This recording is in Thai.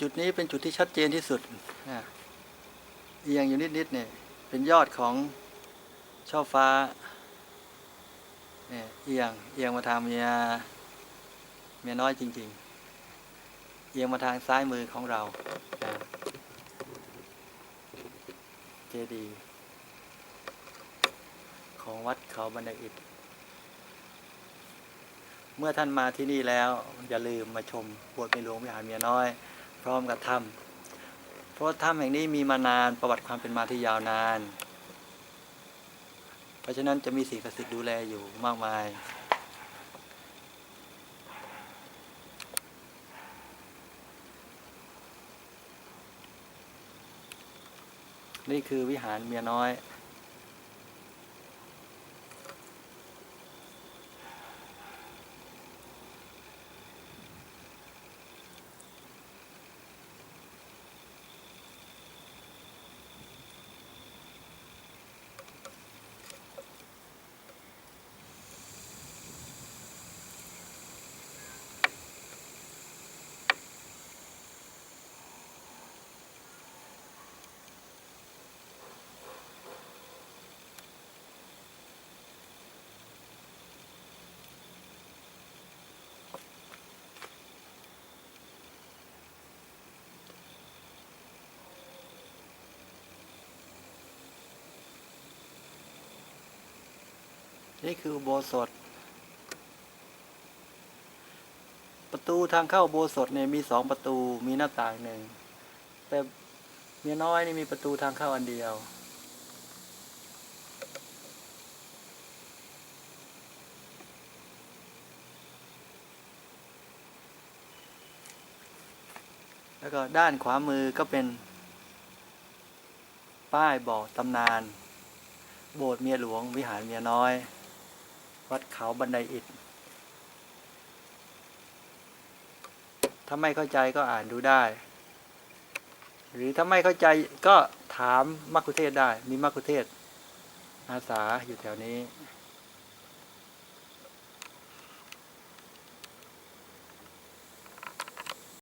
จุดนี้เป็นจุดที่ชัดเจนที่สุดเอียงอยู่นิดๆเนี่ยเป็นยอดของช่อฟ้าเนี่ยเอียงเอียงมาทางเมียเมียน้อยจริง ๆ เอียงมาทางซ้ายมือของเราเจดีย์ของวัดเขาบันไดอิฐเมื่อท่านมาที่นี่แล้ว อย่าลืมมาชมบสถ์เมียหลวงวิหารเมียน้อย พร้อมกับถ้ำเพราะถ้ำแห่งนี้มีมานานประวัติความเป็นมาที่ยาวนาน เพราะฉะนั้นจะมีสิ่งศักดิ์สิทธิ์ดูแลอยู่มากมาย นี่คือวิหารเมียน้อย นี่คืออุโบสถ ประตูทางเข้าอุโบสถเนี่ยมีสองประตูมีหน้าต่างหนึ่ง แต่เมียน้อยนี่มีประตูทางเข้าอันเดียว แล้วก็ด้านขวามือก็เป็น ป้ายบอกตำนาน โบสถ์เมียหลวงวิหารเมียน้อย วัดเขาบันไดอิฐถ้าไม่เข้าใจก็อ่านดูได้ หรือถ้าไม่เข้าใจก็ถามมักคุเทศได้ มีมักคุเทศอาสาอยู่แถวนี้